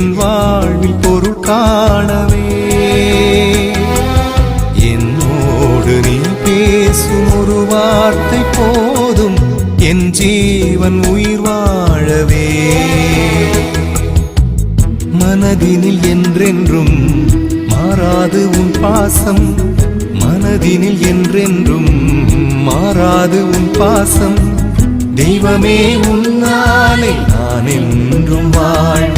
என் வாழ்வில் பொருள் காணவே. என்னோடு நீ பேசும் ஒரு வார்த்தை போதும் என் ஜீவன் உயிர் வாழவே. மனதினில் என்றென்றும் மாறாது உன் பாசம் மனதினில் என்றென்றும் மாறாது உன் பாசம். தெய்வமே உன்னாலே நான் என்றும் வாழ்